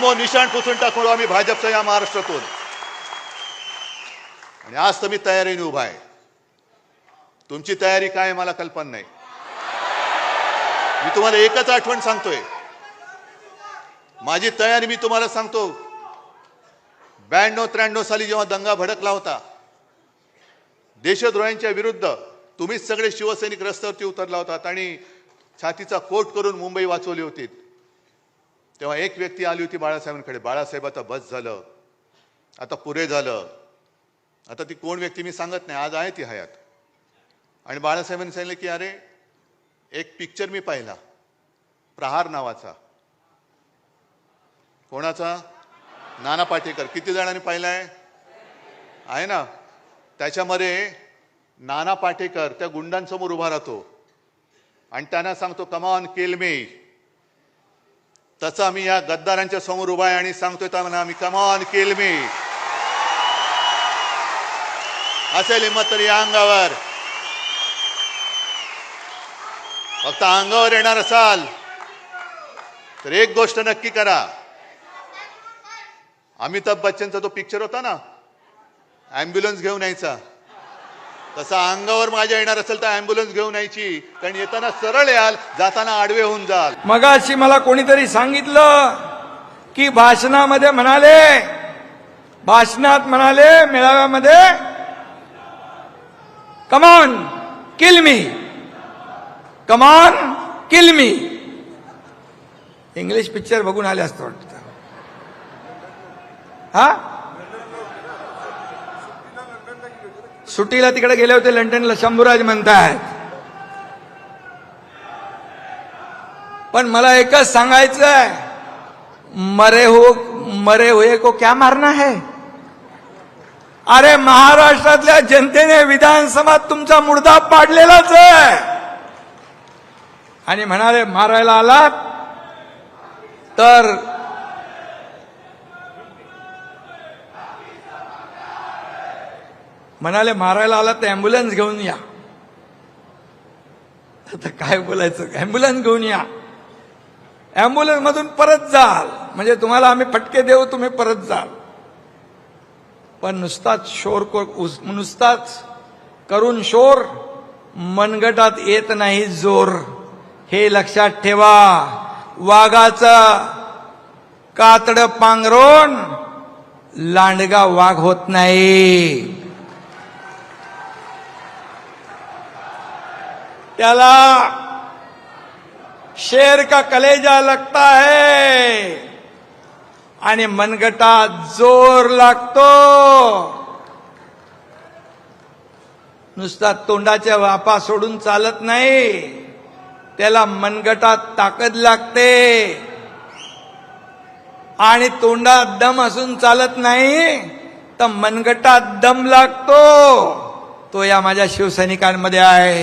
नामो निशाण पुसून टाकू आम्ही भाजपच्या या महाराष्ट्रातून. आणि आज तर मी तयारीने उभा आहे. तुमची तयारी काय मला कल्पना नाही. मी तुम्हाला एकच आठवण सांगतोय. माझी तयारी मी तुम्हाला सांगतो. ब्याण्णव त्र्याण्णव साली जेव्हा दंगा भडकला होता देशद्रोह्यांच्या विरुद्ध तुम्हीच सगळे शिवसैनिक रस्त्यावरती उतरला होता आणि छातीचा कोट करून मुंबई वाचवली होती. तेव्हा एक व्यक्ती आली होती बाळासाहेबांकडे. बाळासाहेब आता बस झालं. आता पुरे झालं. आता ती कोण व्यक्ती मी सांगत नाही. आज आहे ती हयात. आणि बाळासाहेबांनी सांगितलं की अरे एक पिक्चर मी पाहिला. प्रहार नावाचा. कोणाचा? नाना पाटेकर. किती जणांनी पाहिलाय? आहे ना? त्याच्यामध्ये नाना पाटेकर त्या गुंडांसमोर उभा राहतो. आणि त्यांना सांगतो कमान केलमे तसं आम्ही या गद्दारांच्या समोर उभा आहे आणि सांगतोय त्यांना आम्ही कमान केल मी. असेल हिंमत तर या अंगावर. फक्त अंगावर येणार असाल तर एक गोष्ट नक्की करा. अमिताभ बच्चनचा तो पिक्चर होता ना ॲम्ब्युलन्स घेऊन यायचा. तसा अंगावर माझ्या येणार असेल तर अँब्युलन्स घेऊन यायची. कारण येताना सरळ याल जाताना आडवे होऊन जाल. मगाशी मला कोणीतरी सांगितलं की भाषणामध्ये म्हणाले भाषणात म्हणाले मेळाव्यामध्ये come on kill me come on kill me English picture बघून आले असतं वाटतं. हा? सुट्टीला तिकडे गेले होते लंडनला शंभूराज म्हणतायत. पण मला एकच सांगायचं आहे मरे हो मरे हुए को क्या मारना है? अरे महाराष्ट्रातल्या जनतेने विधानसभात तुमचा मुर्दा पाडलेलाच आहे. आणि म्हणाले मारायला आलात? तर म्हणाले मारायला आला तर अँब्युलन्स घेऊन या. आता काय बोलायचं? अँब्युलन्स घेऊन या. अँब्युलन्स मधून परत जाल. म्हणजे तुम्हाला आम्ही फटके देऊ तुम्ही परत जाल. पण नुसताच शोर को- नुसताच करून शोर मनगटात येत नाही जोर. हे लक्षात ठेवा. वाघाचं कातड पांघरून लांडगा वाघ होत नाही. त्याला शेर का कलेजा लगता है आणि मनगटात जोर लागतो. नुसता तोंडाच्या वापा सोडून चालत नाही. त्याला मनगटात ताकद लागते. आणि तोंडात दम असून चालत नाही तर मनगटात दम लागतो. तो या माझ्या शिवसैनिकांमध्ये आहे.